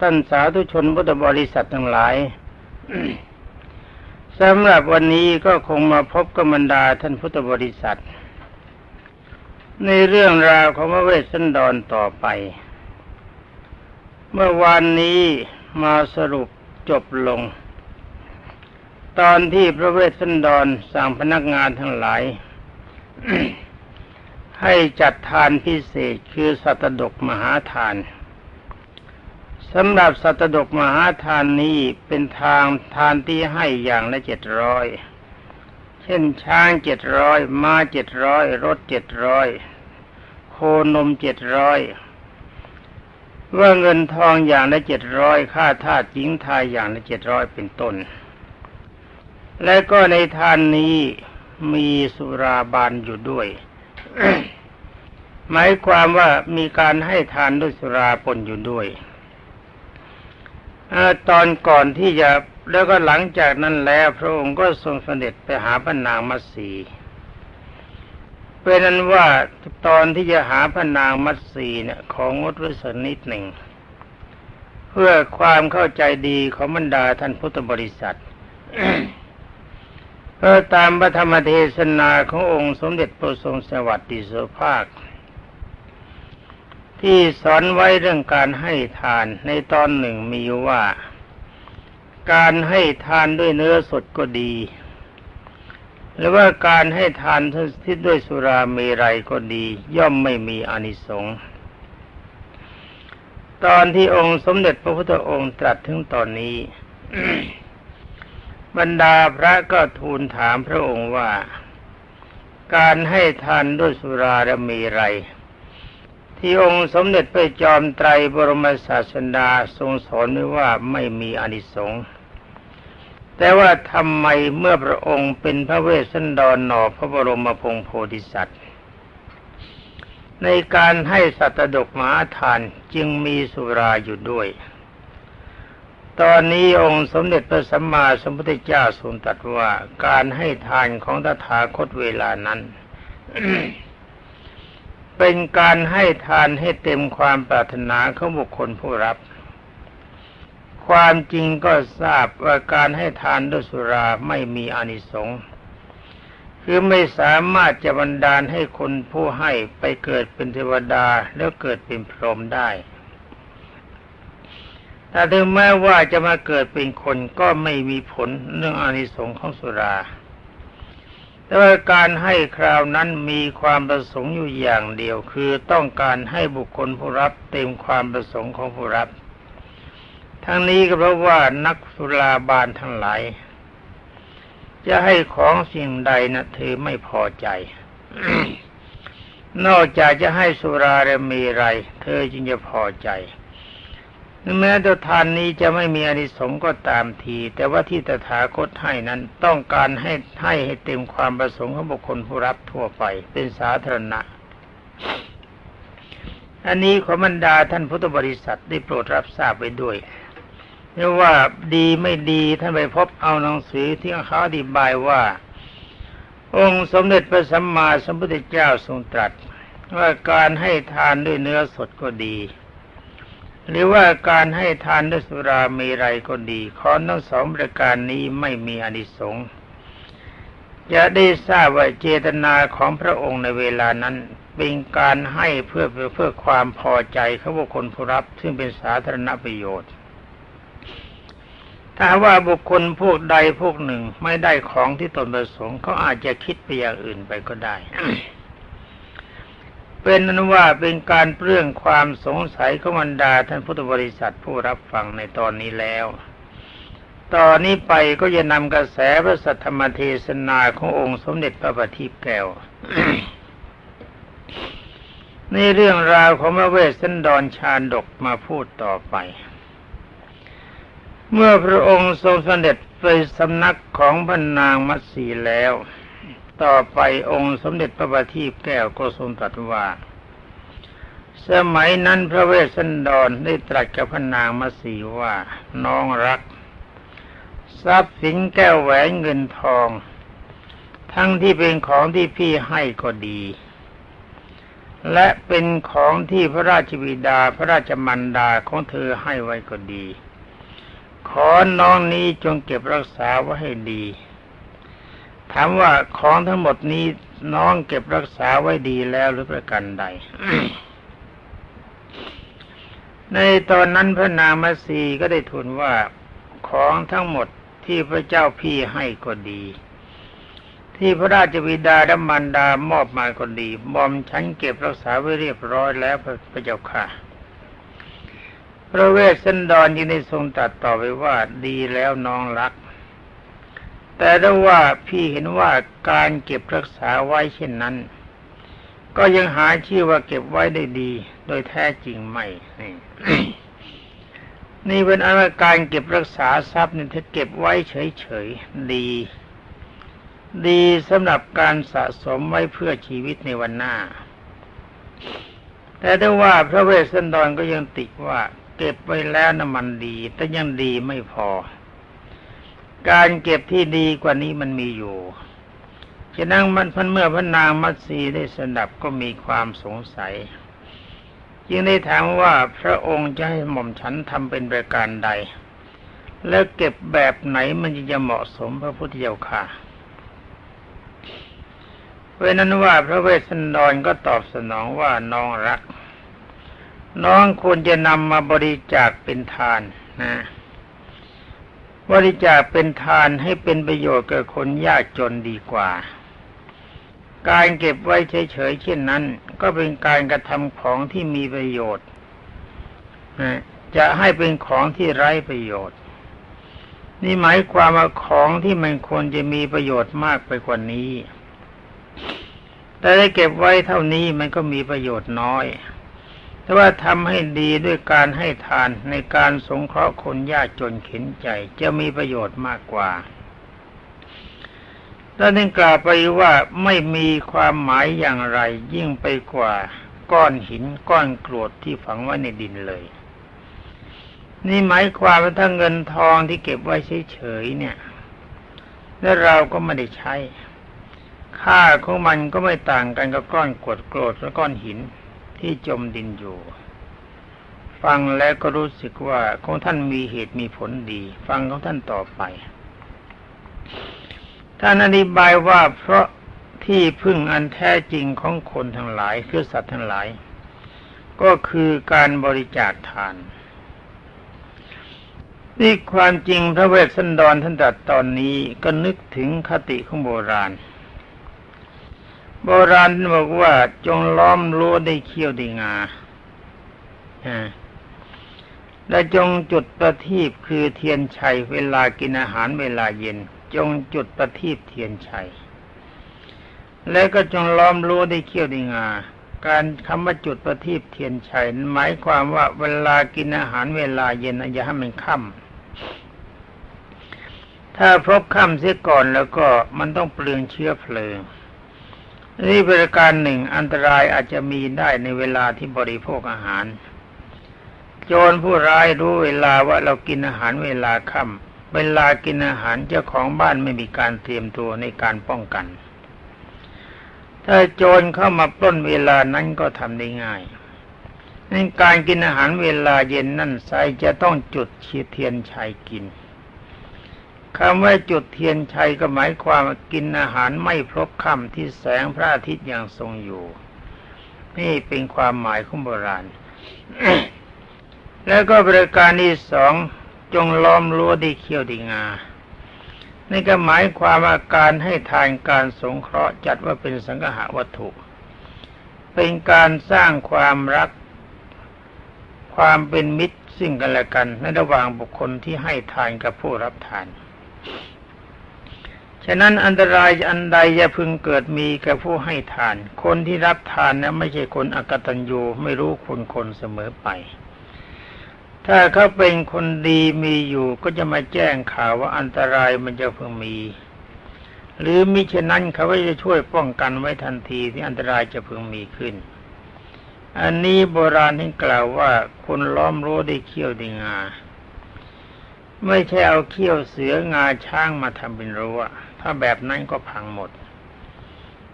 ท่านสาธุชนพุทธบริษัททั้งหลายสำหรับวันนี้ก็คงมาพบกับบรรดาท่านพุทธบริษัท ในเรื่องราวของพระเวสสันดรต่อไป เมื่อวานนี้มาสรุปจบลง ตอนที่พระเวสสันดรสั่งพนักงานทั้งหลาย ให้จัดทานพิเศษคือสัตดกมหาทาน สำหรับสัตดกมหาทานนี้เป็นทางทานที่ให้อย่างละเจ็ดร้อยเช่นช้างเจ็ดร้อยม้าเจ็ดร้อยรถเจ็ดร้อยโคนมเจ็ดร้อยว่าเงินทองอย่างละเจ็ดร้อยค่าทาสหญิงทายอย่างละเจ็ดร้อยเป็นต้น และก็ในทานนี้มีสุราบานอยู่ด้วย หมายความว่ามีการให้ทานด้วยสุราปนอยู่ด้วย ตอนก่อนที่จะแล้วก็หลังจากนั้นแล้วพระองค์ก็ทรงเสด็จไปหาพระนางมัตสีเป็นนั้นว่าตอนที่จะหาพระนางมัตสีเนี่ยของงดไว้สักนิดหนึ่ง เพื่อความเข้าใจดีของบรรดาท่านพุทธบริษัทเพื่อตามพระธรรมเทศนาขององค์สมเด็จพระทรงสวัสดิโสภาค ที่สอนไว้เรื่องการให้ทานในตอนหนึ่งมีว่า การให้ทานด้วยเนื้อสดก็ดี หรือว่าการให้ทานที่ด้วยสุราเมรัยก็ดี ย่อมไม่มีอานิสงส์ตอนที่องค์สมเด็จพระพุทธองค์ตรัสถึงตอนนี้ บรรดาพระก็ทูลถามพระองค์ว่า การให้ทานด้วยสุราและเมรัย ที่องค์สมเด็จพระจอมไตรบรมศาสดาทรงสอนไว้ว่าไม่มีอนิสงส์แต่ว่าทำไมเมื่อพระองค์เป็นพระเวสสันดรหนอพระบรมพงโพธิสัตว์ ในการให้สัตดกหมาทานจึงมีสุราอยู่ด้วย ตอนนี้องค์สมเด็จพระสัมมาสัมพุทธเจ้าทรงตรัสว่าการให้ทานของตถาคตเวลานั้น เป็นการให้ทานให้เต็มความปรารถนาของบุคคลผู้รับ ความจริงก็ทราบว่าการให้ทานด้วยสุราไม่มีอานิสงส์คือไม่สามารถจะบันดาลให้คนผู้ให้ไปเกิดเป็นเทวดาแล้วเกิดเป็นพรหมได้ แต่ถึงแม้ว่าจะมาเกิดเป็นคนก็ไม่มีผลเรื่องอานิสงส์ของสุรา แต่ว่าการให้คราวนั้นมีความประสงค์อยู่อย่างเดียว คือต้องการให้บุคคลผู้รับเต็มความประสงค์ของผู้รับ ทั้งนี้ก็เพราะว่านักสุราบานทั้งหลายจะให้ของสิ่งใดนะเธอไม่พอใจ นอกจากจะให้สุราและมีไร เธอจึงจะพอใจ แม้ตัวทานนี้จะไม่มีอนิสงส์ก็ตามที แต่ว่าที่ตถาคตให้นั้นต้องการให้ให้ให้เต็มความประสงค์ของบุคคลผู้รับทั่วไปเป็นสาธารณะ อันนี้ขอบรรดาท่านพุทธบริษัทได้โปรดรับทราบไปด้วยเรียกว่าดีไม่ดีท่านไปพบเอาหนังสือที่เขาอธิบายว่า องค์สมเด็จพระสัมมาสัมพุทธเจ้าทรงตรัส ว่าการให้ทานด้วยเนื้อสดก็ดี หรือว่าการให้ทานด้วยสุราเมรัยก็ดีขอทั้งสองประการนี้ไม่มีอนิสงส์จะได้ทราบว่าเจตนาของพระองค์ในเวลานั้นเป็นการให้เพื่อเพื่อความพอใจของบุคคลผู้รับ ซึ่งเป็นสาธารณประโยชน์ ถ้าว่าบุคคลพวกใดพวกหนึ่งไม่ได้ของที่ตนประสงค์เขาอาจจะคิดไปอย่างอื่นไปก็ได้ เป็นนั้นว่าเป็นการเปลื้องความสงสัยของบรรดาท่านพุทธบริษัทผู้รับฟังในตอนนี้แล้ว ตอนนี้ไปก็จะนำกระแสพระสัทธรรมเทศนาขององค์สมเด็จพระบัณฑิตแก้วในเรื่องราวของพระเวสสันดรชาดกมาพูดต่อไป เมื่อพระองค์ทรงเสด็จไปสำนักของพระนางมัตสีแล้ว ต่อไปองค์สมเด็จพระบัณฑิตแก้วก็ทรงตรัสว่า สมัยนั้นพระเวสสันดรได้ตรัสกับพระนางมาสีว่า น้องรัก ทรัพย์สินแก้วแหวนเงินทอง ทั้งที่เป็นของที่พี่ให้ก็ดี และเป็นของที่พระราชบิดาพระราชมันดาของเธอให้ไว้ก็ดี ขอน้องนี้จงเก็บรักษาไว้ให้ดี ถามว่าของทั้งหมดนี้น้องเก็บรักษาไว้ดีแล้วหรือประกันใด ในตอนนั้นพระนางมัสีก็ได้ทูลว่าของทั้งหมดที่พระเจ้าพี่ให้ก็ดี ที่พระราชบิดาและมารดามอบมาก็ดีบอมฉันเก็บรักษาไว้เรียบร้อยแล้วพระเจ้าค่ะ พระเวสสันดรยังได้ทรงตรัสต่อไปว่าดีแล้วน้องรัก แต่ถ้าว่าพี่เห็นว่าการเก็บรักษาไว้เช่นนั้น ก็ยังหาชื่อว่าเก็บไว้ได้ดี โดยแท้จริงไม่ นี่เป็นอาการเก็บรักษาทรัพย์นี่ถ้าเก็บไว้เฉยๆดี ดีสำหรับการสะสมไว้เพื่อชีวิตในวันหน้า แต่ถ้าว่าพระเวสสันดรก็ยังติว่า เก็บไว้แล้วน้ำมันดี แต่ยังดีไม่พอ การเก็บที่ดีกว่านี้มันมีอยู่ฉะนั้นมันพันเมื่อพระนางมัตสีได้สนับก็มีความสงสัย จึงได้ถามว่าพระองค์จะให้หม่อมฉันทำเป็นประการใด แล้วเก็บแบบไหนมันจะเหมาะสมพระพุทธเจ้าค่ะเพราะนั้นว่าพระเวสสันดรก็ตอบสนองว่าน้องรัก น้องควรจะนำมาบริจาคเป็นทานนะ บริจาคเป็นทานให้เป็นประโยชน์แก่คนยากจนดีกว่า การเก็บไว้เฉยๆเช่นนั้น ก็เป็นการกระทำของที่มีประโยชน์จะให้เป็นของที่ไร้ประโยชน์ นี่หมายความว่าของที่มันควรจะมีประโยชน์มากไปกว่านี้ แต่ได้เก็บไว้เท่านี้มันก็มีประโยชน์น้อย แต่ว่าทำให้ดีด้วยการให้ทานในการสงเคราะห์คนยากจนเข็นใจจะมีประโยชน์มากกว่าแล้วนั่นกล่าวไปว่าไม่มีความหมายอย่างไร ยิ่งไปกว่าก้อนหินก้อนกรวดที่ฝังไว้ในดินเลย นี่หมายความว่าถ้าเงินทองที่เก็บไว้เฉยๆเนี่ย แล้วเราก็ไม่ได้ใช้ ค่าของมันก็ไม่ต่างกันกับก้อนกรวดโกรธและก้อนหิน ที่จมดินอยู่ ฟังแล้วก็รู้สึกว่าของท่านมีเหตุมีผลดี ฟังของท่านต่อไป ท่านอธิบายว่าเพราะที่พึ่งอันแท้จริงของคนทั้งหลายคือสัตว์ทั้งหลาย ก็คือการบริจาคทานนี่ความจริงพระเวสสันดรท่านตรัสตอนนี้ก็นึกถึงคติของโบราณ โบราณบอกว่าจงล้อมรั้วได้เขี้ยวได้งาและจงจุดประทีปคือเทียนชัยเวลากินอาหารเวลาเย็น จงจุดประทีปเทียนชัย แล้วก็จงล้อมรั้วได้เขี้ยวได้งาการคำว่าจุดประทีปเทียนชัยหมายความว่าเวลากินอาหารเวลาเย็นอย่าให้มันค่ำถ้าพบค่ำเสียก่อนแล้วก็มันต้องเปลืองเชื้อเพลิง นี่เป็นการหนึ่งอันตรายอาจจะมีได้ในเวลาที่บริโภคอาหาร โจรผู้ร้ายรู้เวลาว่าเรากินอาหารเวลาค่ำเวลากินอาหารเจ้าของบ้านไม่มีการเตรียมตัวในการป้องกัน ถ้าโจรเข้ามาปล้นเวลานั้นก็ทำได้ง่ายในการกินอาหารเวลาเย็นนั่นไซจะต้องจุดชีเทียนชัยกิน คำว่าจุดเทียนชัยก็หมายความกินอาหารไม่พบค่ำที่แสงพระอาทิตย์ยังทรงอยู่ นี่เป็นความหมายของโบราณ แล้วก็บริการที่สองจงล้อมรั้วดีเขี้ยวดีงา นี่ก็หมายความว่าการให้ทานการสงเคราะห์จัดว่าเป็นสังหาวัตถุ เป็นการสร้างความรัก ความเป็นมิตรซึ่งกันและกันในระหว่างบุคคลที่ให้ทานกับผู้รับทาน ฉะนั้นอันตรายอันใดอย่าพึงเกิดมีกับผู้ให้ทาน คนที่รับทานนะไม่ใช่คนอกตัญญูไม่รู้คุณคนเสมอไป ถ้าเขาเป็นคนดีมีอยู่ก็จะมาแจ้งข่าวว่าอันตรายมันจะเพิ่งมี หรือมิฉะนั้นเขาก็จะช่วยป้องกันไว้ทันทีที่อันตรายจะเพิ่งมีขึ้น อันนี้โบราณที่กล่าวว่าคนล้อมรั้วได้เขี้ยวได้งา ไม่ใช่เอาเขี้ยวเสืองาช้างมาทำเป็นรั้วถ้าแบบนั้นก็พังหมด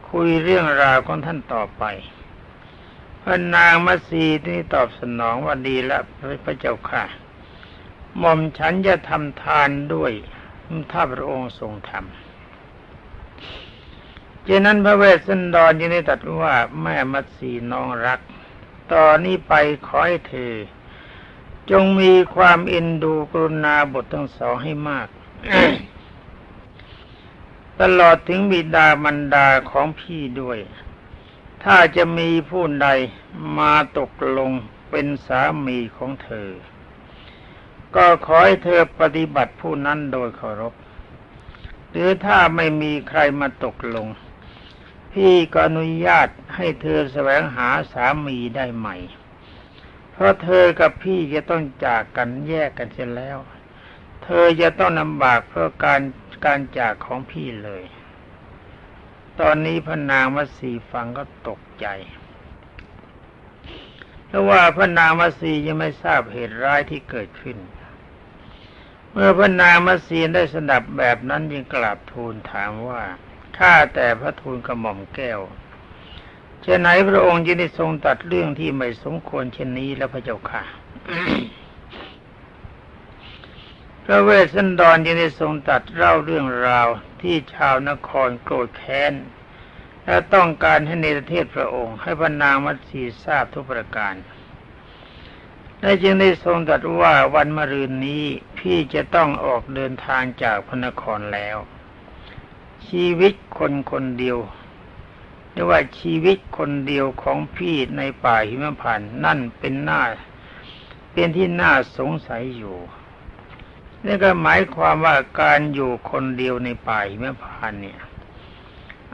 คุยเรื่องราวของท่านต่อไปพระนางมัสีที่ตอบสนองว่าดีแล้วพระเจ้าค่ะหม่อมฉันจะทำทานด้วยถ้าพระองค์ทรงทำเจนั้นพระเวสสันดรยังได้ตรัสว่าแม่มัสีน้องรัก ตอนนี้ไปขอให้เธอ จงมีความเอ็นดูกรุณาบททั้งสองให้มาก ตลอดถึงบิดามารดาของพี่ด้วย ถ้าจะมีผู้ใดมาตกลงเป็นสามีของเธอ ก็ขอให้เธอปฏิบัติผู้นั้นโดยเคารพ หรือถ้าไม่มีใครมาตกลง พี่ก็อนุญาตให้เธอแสวงหาสามีได้ใหม่ เพราะเธอกับพี่จะต้องจากกันแยกกันเสียแล้ว เธอจะต้องลำบากเพราะการการจากของพี่เลย ตอนนี้พระนางมัสีฟังก็ตกใจเพราะว่าพระนางมัสียังไม่ทราบเหตุร้ายที่เกิดขึ้น เมื่อพระนางมัสีได้สดับแบบนั้นยังกราบทูลถามว่าข้าแต่พระทูลกระหม่อมแก้ว เช่นไหนพระองค์จะได้ทรงตัดเรื่องที่ไม่สมควรเช่นนี้แล้วพระเจ้าค่ะพระเวสสันดรยังได้ทรงตัดเล่าเรื่องราวที่ชาวนครโกรธแค้นและต้องการให้ในประเทศพระองค์ ให้พระนางมัตสีทราบทุกประการและจึงได้ทรงตรัสว่าวันมะรืนนี้พี่จะต้องออกเดินทางจากพระนครแล้ว ชีวิตคนคนเดียว เรียกว่าชีวิตคนเดียวของพี่ในป่าหิมพานนั่นเป็นหน้า เป็นที่น่าสงสัยอยู่นี่ก็หมายความว่าการอยู่คนเดียวในป่าหิมพานเนี่ย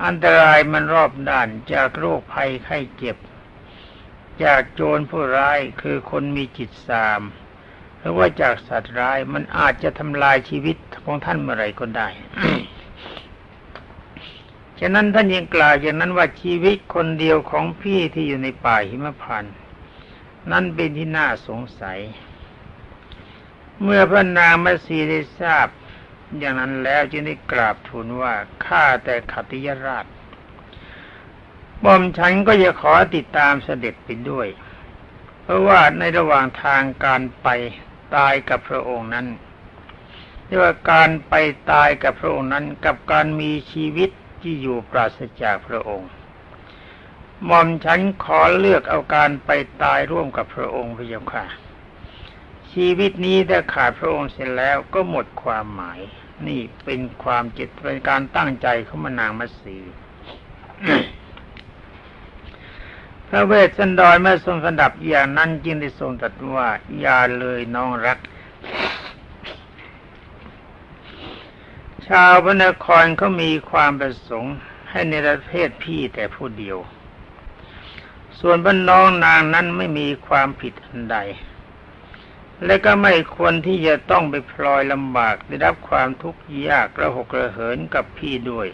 อันตรายมันรอบด้านจากโรคภัยไข้เจ็บ จากโจรผู้ร้ายคือคนมีจิตสาม หรือว่าจากสัตว์ร้ายมันอาจจะทำลายชีวิตของท่านเมื่อไรก็ได้ ฉะนั้นท่านยังกล่าวอย่างนั้นว่าชีวิตคนเดียวของพี่ที่อยู่ในป่าหิมพานนั่นเป็นที่น่าสงสัย เมื่อพระนางมัสีได้ทราบ อย่างนั้นแล้วจึงได้กราบทูลว่าข้าแต่ขัตติยราชบอมฉันก็จะขอติดตามเสด็จไปด้วย เพราะว่าในระหว่างทางการไปตายกับพระองค์นั้นเรียกว่าการไปตายกับพระองค์นั้นกับการมีชีวิต ที่อยู่ปราศจากพระองค์หม่อมฉันขอเลือกเอาการไปตายร่วมกับพระองค์พระเจ้าค่ะ ชีวิตนี้ถ้าขาดพระองค์เสร็จแล้วก็หมดความหมาย นี่เป็นความจิตเป็นการตั้งใจของมานางมัสีพระเวสสันดรเมื่อทรงสดับอย่างนั้นจึงได้ทรงตรัสว่าอย่าเลยน้องรัก ชาวพระนครเขามีความประสงค์ให้ในประเทศพี่แต่ผู้เดียว ส่วนพระน้องนางนั้นไม่มีความผิดอันใด และก็ไม่ควรที่จะต้องไปพลอยลำบากได้รับความทุกข์ยากระหกระเหินกับพี่ด้วย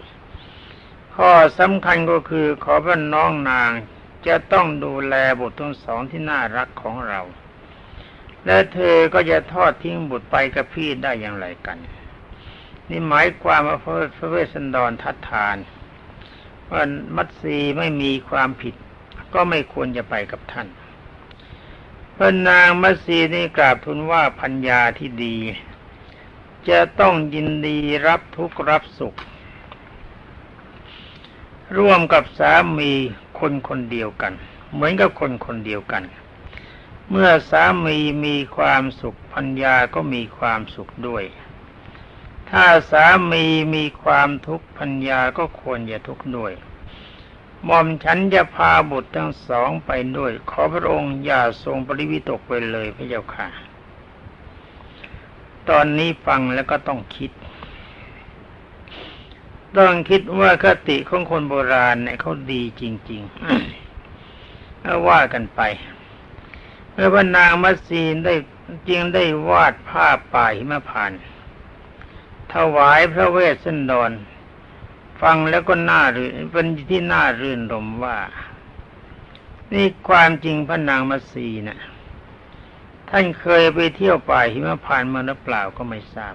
ข้อสำคัญก็คือขอพระน้องนางจะต้องดูแลบุตรทั้งสองที่น่ารักของเรา และเธอก็จะทอดทิ้งบุตรไปกับพี่ได้อย่างไรกัน นี่หมายความว่าพระเวสสันดรทัดทานว่ามัตสีไม่มีความผิด ก็ไม่ควรจะไปกับท่านพระนางมัตสีนี่กราบทูลว่าพัญญาที่ดี จะต้องยินดีรับทุกข์รับสุข ร่วมกับสามีคนคนเดียวกัน เหมือนกับคนคนเดียวกัน เมื่อสามีมีความสุขพัญญาก็มีความสุขด้วย ถ้าสามีมีความทุกข์พัญญาก็ควรจะทุกข์ด้วยหม่อมฉันจะพาบุตรทั้งสองไปด้วย ขอพระองค์อย่าทรงปริวิตกไปเลยพระเจ้าค่ะ ตอนนี้ฟังแล้วก็ต้องคิด ต้องคิดว่าคติของคนโบราณเนี่ยเขาดีจริงๆเอาว่ากันไปเมื่อพระนางมัสีนได้จึงได้วาดภาพป่าหิมพานต์ ถวายพระเวสสันดร ฟังแล้วก็น่ารื่นเป็นที่น่ารื่นรมว่า นี่ความจริงพระนางมัสีนะ่ะท่านเคยไปเที่ยวป่าหิมพานต์มาหรือเปล่าก็ไม่ทราบ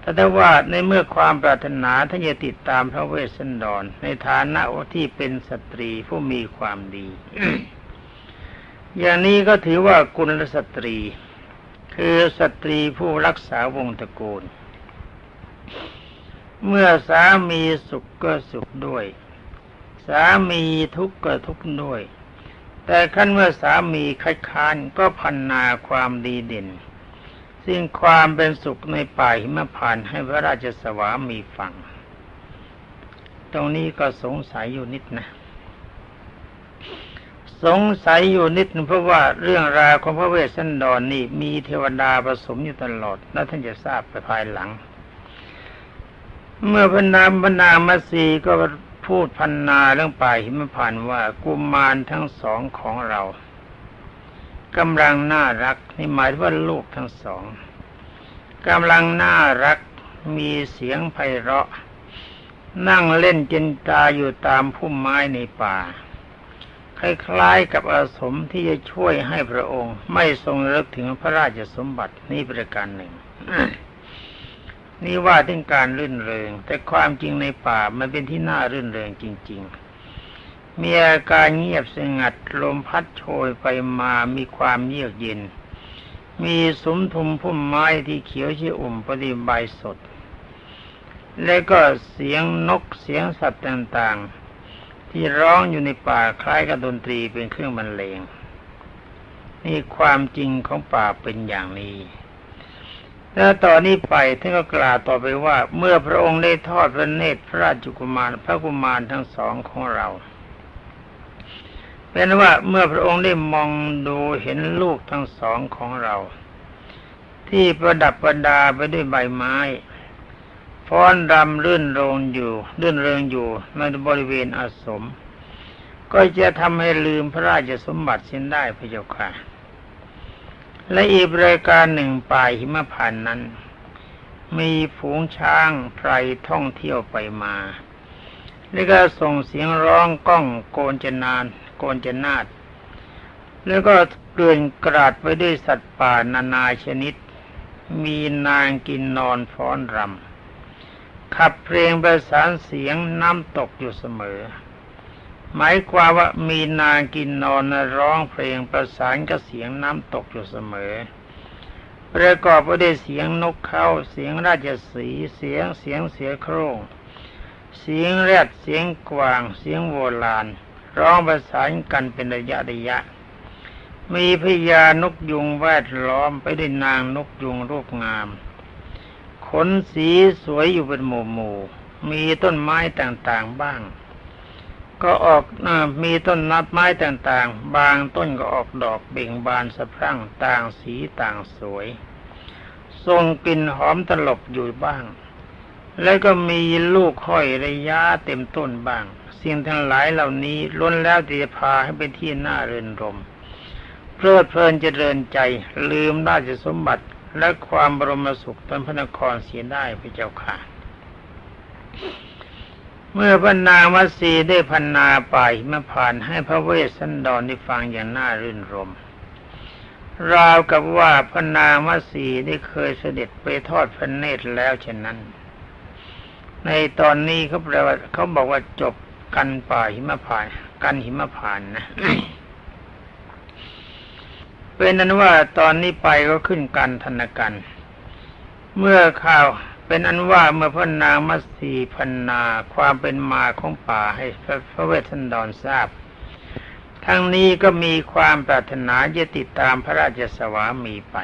แต่ได้ว่าในเมื่อความปรารถนาท่านจะติดตามพระเวสสันดร ในฐานะที่เป็นสตรีผู้มีความดี อย่างนี้ก็ถือว่ากุลสตรี คือสตรีผู้รักษาวงตระกูล เมื่อสามีสุขก็สุขด้วย สามีทุกข์ก็ทุกข์ด้วย แต่ขั้นเมื่อสามีคัดค้านก็พันนาความดีเด่น ซึ่งความเป็นสุขในป่าหิมพานให้พระราชสวามีฟัง ตรงนี้ก็สงสัยอยู่นิดนะ สงสัยอยู่นิดเพราะว่าเรื่องราวของพระเวสสันดรนนี่มีเทวดาผสมอยู่ตลอด แล้วท่านจะทราบไปภายหลัง เมื่อพนามพนามาสีก็พูดพันนาเรื่องป่าหิมพานว่ากุมารทั้งสองของเรากำลังน่ารักนี่หมายว่าลูกทั้งสองกำลังน่ารักมีเสียงไพเราะ นั่งเล่นจินตาอยู่ตามพุ่มไม้ในป่า คล้ายๆกับอาสมที่จะช่วยให้พระองค์ ไม่ทรงระลึกถึงพระราชสมบัตินี่ประการหนึ่ง นี่ว่าถึงการรื่นเริง แต่ความจริงในป่ามันเป็นที่น่ารื่นเริงจริง ๆ มีอาการเงียบสงัดลมพัดโชยไปมามีความเยือกเย็น มีสมทุมพุ่มไม้ที่เขียวชี่อุ่มปฏิบายสด และก็เสียงนกเสียงสัตว์ต่างๆ ที่ร้องอยู่ในป่าคล้ายกับดนตรีเป็นเครื่องบรรเลง นี่ความจริงของป่าเป็นอย่างนี้ แล้วตอนนี้ไปท่านก็กล่าวต่อไปว่า เมื่อพระองค์ได้ทอดพระเนตรพระราชกุมารพระกุมารทั้งสองของเราเป็นว่าเมื่อพระองค์ได้มองดูเห็นลูกทั้งสองของเรา ที่ประดับประดาไปด้วยใบไม้ฟ้อนรำรื่นโรงอยู่รื่นเริงอยู่ในบริเวณอาสม ก็จะทำให้ลืมพระราชสมบัติเส้นได้พระเจ้าค่ะ และอีกรายการหนึ่งป่ายหิมพานนั้น มีฝูงช้างไพรท่องเที่ยวไปมา แล้วก็ส่งเสียงร้องก้องโกนจนาน โกนจนาดแล้วก็เกลื่อนกราดไปด้วยสัตว์ป่านานาชนิด มีนางกินนอนฟ้อนรำขับเพลงประสานเสียงน้ำตกอยู่เสมอ หมายความว่ามีนางกินนอนร้องเพลงประสานกับเสียงน้ำตกอยู่เสมอ ประกอบไปด้วยเสียงนกเขาเสียงราชสีเสียงเสียงเสียโครงเสียงแรดเสียงกวาง เสียงโวลาน ร้องประสานกันเป็นระยะระยะ มีพญานกยุงแวดล้อมไปด้วยนางนกยุงรูปงามขนสีสวยอยู่เป็นหมู่หมู่มีต้นไม้ต่างๆบ้าง ก็ออกอมีต้นนัดไม้ต่างๆ บางต้นก็ออกดอกเบ่งบานสะพรั่งต่างสีต่างสวย ทรงกลิ่นหอมตลบอยู่บ้าง แล้วก็มีลูกห้อยระยะเต็มต้นบ้าง สิ่งทั้งหลายเหล่านี้ล้นแล้วจะพาให้เป็นที่น่าเรินรม เพลิดเพลินเจริญใจลืมราชสมบัติและความบรมสุขตนพระนครเสียได้พระเจ้าค่ะ เมื่อพระนางมัสีได้พันนาป่ายมาผ่านให้พระเวสสันดรได้ฟังอย่างน่ารื่นรมราวกับว่าพระนางมัสีได้เคยเสด็จไปทอดพระเนตรแล้วเช่นนั้น ในตอนนี้เขาแปลว่าเขาบอกว่าจบกันป่าหิมพาน กันหิมพานนะเป็นนั้นว่าตอนนี้ไปก็ขึ้นกันธนกัน เมื่อข่าว เป็นอันว่าเมื่อพระนางมัสีพันนาความเป็นมาของป่าให้พระเวทสันดรทราบ ทั้งนี้ก็มีความปรารถนาจะติดตามพระราชสวามีไป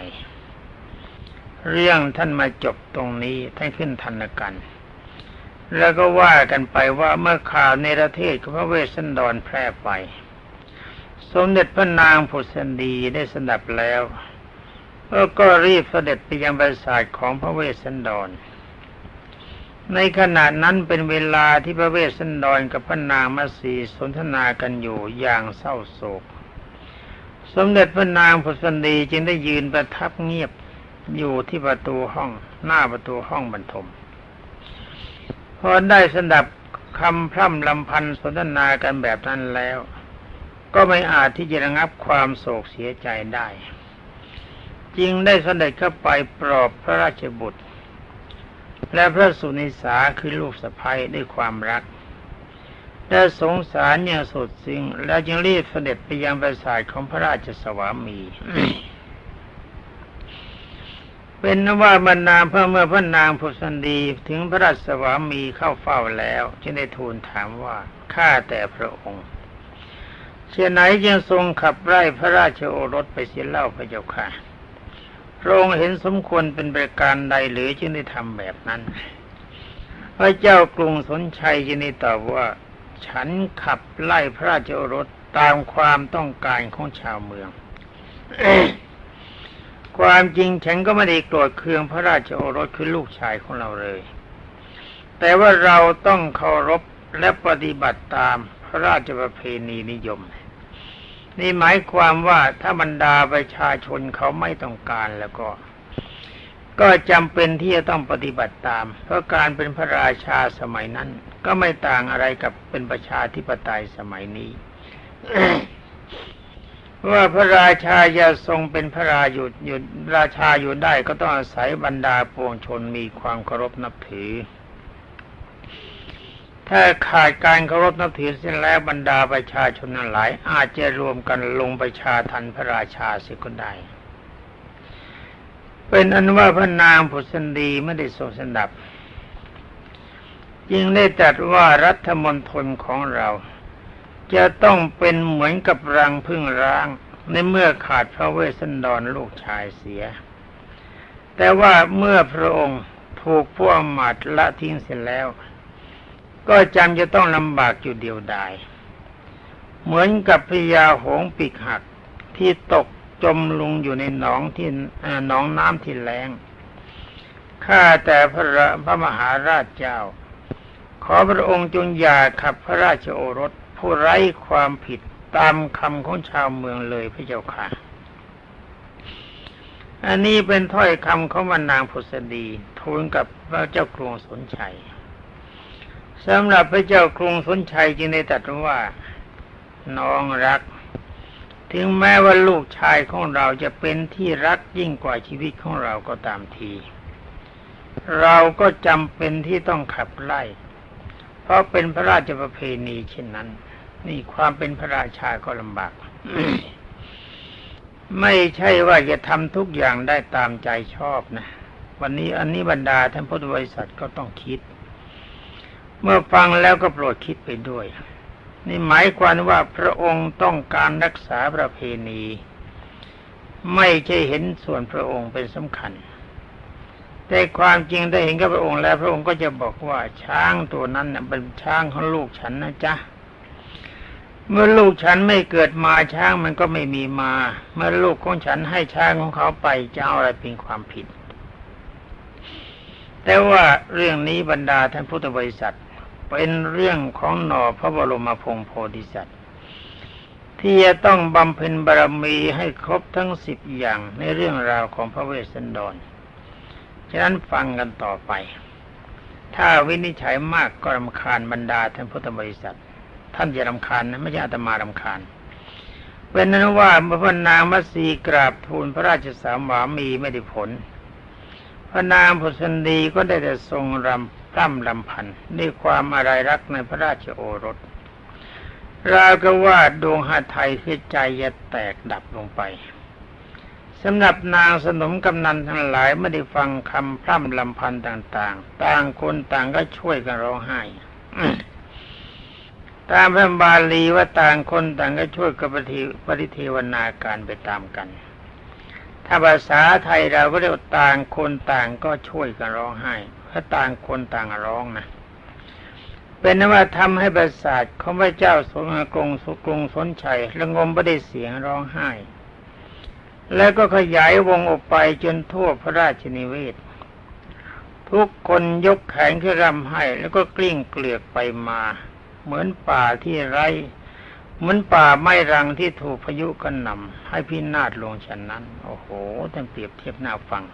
เรื่องท่านมาจบตรงนี้ท่านขึ้นธนกัน แล้วก็ว่ากันไปว่าเมื่อข่าวในประเทศพระเวสสันดรแพร่ไป สมเด็จพระนางผุสันดีได้สดับแล้วก็รีบเสด็จไปยังบริษัทของพระเวสสันดร ในขณะนั้นเป็นเวลาที่พระเวสสันดรกับพระนางมาสีสนทนากันอยู่อย่างเศร้าโศก สมเด็จพระนางผุสันดีจึงได้ยืนประทับเงียบอยู่ที่ประตูห้องหน้าประตูห้องบรรทมพอได้สดับคำพร่ำลำพันสนทนากันแบบนั้นแล้ว ก็ไม่อาจที่จะระงับความโศกเสียใจได้ จึงได้เสด็จเข้าไปปลอบพระราชบุตร และพระสุนิสาคือลูกสะใภ้ด้วยความรัก และสงสารอย่างสุดซึ้งแล้วจึงรีบเสด็จไปยังปราสาทของพระราชสวามี เป็นนว่าบรรดางเพื่อเมื่อพระนางพุสันดีถึงพระราชสวามีเข้าเฝ้าแล้ว จึงได้ทูลถามว่าข้าแต่พระองค์เช่นไหนจึงทรงขับไล่พระราชโอรสไปเสียเล่าพระเจ้าค่ะ พระองค์เห็นสมควรเป็นประการใดหรือจึงได้ทำแบบนั้น พระเจ้ากรุงสนชัยจึงได้ตอบว่า ฉันขับไล่พระราชโอรสตามความต้องการของชาวเมือง ความจริงฉันก็ไม่ได้โกรธเคืองพระราชโอรสคือลูกชายของเราเลย แต่ว่าเราต้องเคารพและปฏิบัติตามพระราชประเพณีนิยม นี่หมายความว่าถ้าบรรดาประชาชนเขาไม่ต้องการแล้วก็ ก็จำเป็นที่จะต้องปฏิบัติตาม เพราะการเป็นพระราชาสมัยนั้น ก็ไม่ต่างอะไรกับเป็นประชาธิปไตยสมัยนี้ว่าพระราชาจะทรงเป็นพระราอยู่อยู่ราชาอยู่ได้ก็ต้องอาศัยบรรดาปวงชนมีความเคารพนับถือ ถ้าขาดการเคารพนับถือเสียแล้วบรรดาประชาชนนั้นหลาย อาจจะรวมกันลงประชาทันพระราชาสียก็ได้เป็นอันว่าพระนางผุสันดีไม่ได้ทรงสดับยิ่งได้ตรัสว่ารัฐมนตรของเรา จะต้องเป็นเหมือนกับรังพึ่งร้าง ในเมื่อขาดพระเวสสันดรลูกชายเสีย แต่ว่าเมื่อพระองค์ถูกพวกหมัดละทิ้งเสร็จแล้ว ก็จำจะต้องลำบากอยู่เดียวดาย เหมือนกับพญาหงปีกหักที่ตกจมลงอยู่ในหนองที่หนองน้ำที่แรงข้าแต่พระพระมหาราชเจ้า ขอพระองค์จงอย่าขับพระราชโอรสผู้ไร้ความผิดตามคำของชาวเมืองเลยพระเจ้าค่ะ อันนี้เป็นถ้อยคำของบรรนางพุษดีทูลกับพระเจ้ากรุงสนชัย สำหรับพระเจ้ากรุงสนชัยจึงได้ตรัสว่าน้องรัก ถึงแม้ว่าลูกชายของเราจะเป็นที่รักยิ่งกว่าชีวิตของเราก็ตามที เราก็จำเป็นที่ต้องขับไล่ เพราะเป็นพระราชประเพณีเช่นนั้น นี่ความเป็นพระราชาก็ลำบาก ไม่ใช่ว่าจะทำทุกอย่างได้ตามใจชอบนะ วันนี้อันนี้บรรดาท่านพุทธบริษัทก็ต้องคิด เมื่อฟังแล้วก็โปรดคิดไปด้วย นี่หมายความว่าพระองค์ต้องการรักษาประเพณี ไม่ใช่เห็นส่วนพระองค์เป็นสำคัญ แต่ความจริงได้เห็นกับพระองค์แล้ว พระองค์ก็จะบอกว่าช้างตัวนั้นเป็นช้างของลูกฉันนะจ๊ะเมื่อลูกฉันไม่เกิดมาช้างมันก็ไม่มีมา เมื่อลูกของฉันให้ช้างของเขาไปจะเอาอะไรเป็นความผิด แต่ว่าเรื่องนี้บรรดาท่านพุทธบริษัท เป็นเรื่องของหน่อพระบรมพงศ์โพธิสัตว์ ที่จะต้องบำเพ็ญบารมีให้ครบทั้งสิบอย่างในเรื่องราวของพระเวสสันดร ฉะนั้นฟังกันต่อไป ถ้าวินิจฉัยมากก็รำคาญบรรดาท่านพุทธบริษัท ท่านอย่ารำคาญนะไม่ใช่อาตมารำคาญเป็นนั้นว่าเมื่อพระนางมัสีกราบทูลพระราชสามวามีไม่ได้ผล พระนางพุสันดีก็ได้แต่ทรงรำ ร่ำรำพันด้วยความอะไรรักในพระราชโอรสราวก็ว่าดวงหาไทยคือใจจะแตกดับลงไปสำหรับนางสนมกำนันทั้งหลายไม่ได้ฟังคำพร่ำลำพันต่างๆ ต่างคนต่างก็ช่วยกันร้องไห้ตามพระบาลีว่าต่างคนต่างก็ช่วยกับปฏิปฏิเทวนาการไปตามกัน ถ้าภาษาไทยเราก็เรียกว่าต่างคนต่างก็ช่วยกันร้องไห้ เพราต่างคนต่างร้องนะเป็นนว่าทำให้ประสาทของพระเจ้าสมกรงสุกรุงสนชัยระงมไม่ได้เสียงร้องไห้ แล้วก็ขยายวงออกไปจนทั่วพระราชนิเวศ ทุกคนยกแขนขึ้นรำให้ แล้วก็กลิ้งเกลือกไปมา เหมือนป่าที่ไร้เหมือนป่าไม้รังที่ถูกพายุกระหน่ำให้พินาศลงฉันนั้น โอ้โหท่านเปรียบเทียบหน้าฟัง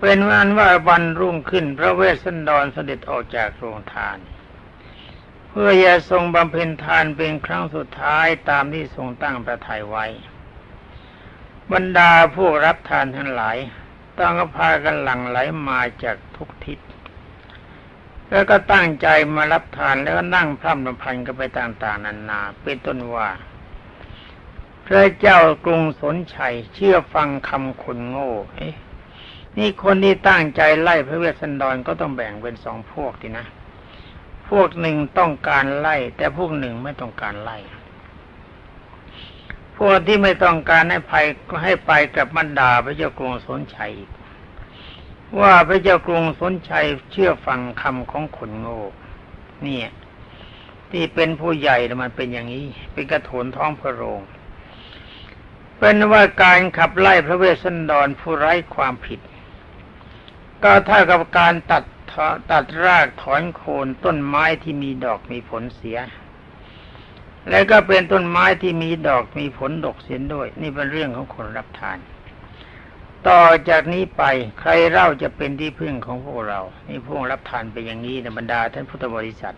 เป็นวันว่าวันรุ่งขึ้นพระเวสสันดรเสด็จออกจากโรงทาน เพื่อจะทรงบำเพ็ญทานเป็นครั้งสุดท้ายตามที่ทรงตั้งประทัยไว้ บรรดาผู้รับทานทั้งหลายต้องก็พากันหลั่งไหลมาจากทุกทิศ แล้วก็ตั้งใจมารับทานแล้วก็นั่งพร่ำรำพันกันไปต่างๆนานาเป็นต้นว่า พระเจ้ากรุงสนชัยเชื่อฟังคำคนโง่เอ๊ะ นี่คนที่ตั้งใจไล่พระเวสสันดรก็ต้องแบ่งเป็นสองพวกทีนะ พวกหนึ่งต้องการไล่ แต่พวกหนึ่งไม่ต้องการไล่ พวกที่ไม่ต้องการให้ภัยก็ให้ไปกับมันดาพระเจ้ากรุงสนชัยอีกว่าพระเจ้ากรุงสนชัยเชื่อฟังคำของคนโง่เนี่ย ที่เป็นผู้ใหญ่แล้วมันเป็นอย่างนี้ เป็นกระโถนท้องพระโรงเป็นว่าการขับไล่พระเวสสันดรผู้ไร้ความผิด ก็เท่ากับการตัดถอตัดรากถอนโคนต้นไม้ที่มีดอกมีผลเสีย แล้วก็เป็นต้นไม้ที่มีดอกมีผลดกเสียด้วย นี่เป็นเรื่องของคนรับทาน ต่อจากนี้ไปใครเล่าจะเป็นที่พึ่งของพวกเรา นี่พวกรับทานเป็นอย่างนี้ในบรรดาท่านพุทธบริษัท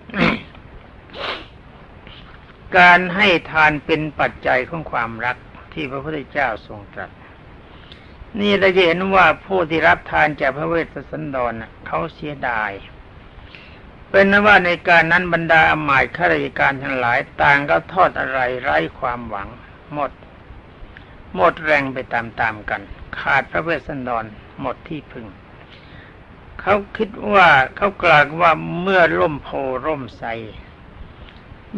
การให้ทานเป็นปัจจัยของความรักที่พระพุทธเจ้าทรงตรัส นี่เราจะเห็นว่าผู้ที่รับทานจากพระเวสสันดรเขาเสียดาย เป็นนว่าในการนั้นบรรดาอมายข้าราชการทั้งหลายต่างก็ทอดอะไรไร้ความหวัง หมด หมดแรงไปตามๆกัน ขาดพระเวสสันดรหมดที่พึ่งเขาคิดว่าเขากล่าวว่าเมื่อร่มโพร่มไทร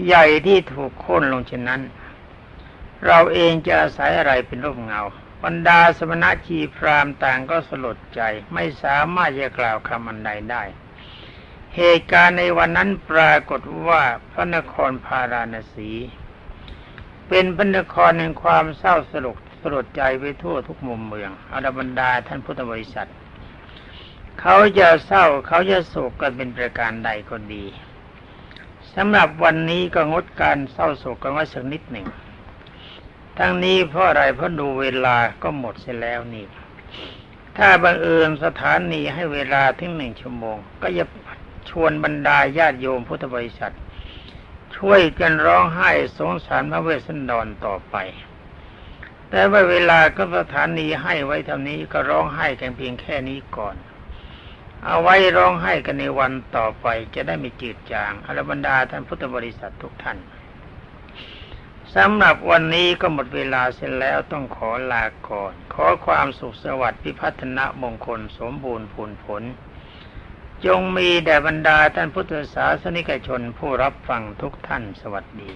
ใหญ่ที่ถูกโค่นลงเช่นนั้น เราเองจะอาศัยอะไรเป็นร่มเงา บรรดาสมณะชีพรามต่างก็สลดใจไม่สามารถจะกล่าวคำอันใดได้ เหตุการณ์ในวันนั้นปรากฏว่าพระนครพาราณสี เป็นพระนครแห่งความเศร้าสลดสลดใจไปทั่วทุกมุมเมืองอรบรรดาท่านพุทธบริษัท เขาจะเศร้าเขาจะโศกกันเป็นประการใดก็ดีสำหรับวันนี้ก็งดการเศร้าโศกกันไว้สักนิดหนึ่ง ทั้งนี้เพราะอะไรเพราะดูเวลาก็หมดเสียแล้วนี่ ถ้าบังเอิญสถานีให้เวลาถึงหนึ่งชั่วโมง ก็จะชวนบรรดาญาติโยมพุทธบริษัท ช่วยกันร้องไห้สงสารพระเวสสันดรต่อไป แต่ว่าเวลาก็สถานีให้ไว้เท่านี้ก็ร้องไห้กันเพียงแค่นี้ก่อน เอาไว้ร้องไห้กันในวันต่อไปจะได้ไม่จืดจางอรบรรดาท่านพุทธบริษัททุกท่าน สำหรับวันนี้ก็หมดเวลาเสร็จแล้วต้องขอลาก่อน ขอความสุขสวัสดิ์พิพัฒนมงคลสมบูรณ์ผลผล จงมีแด่บรรดาท่านพุทธศาสนิกชนผู้รับฟังทุกท่านสวัสดี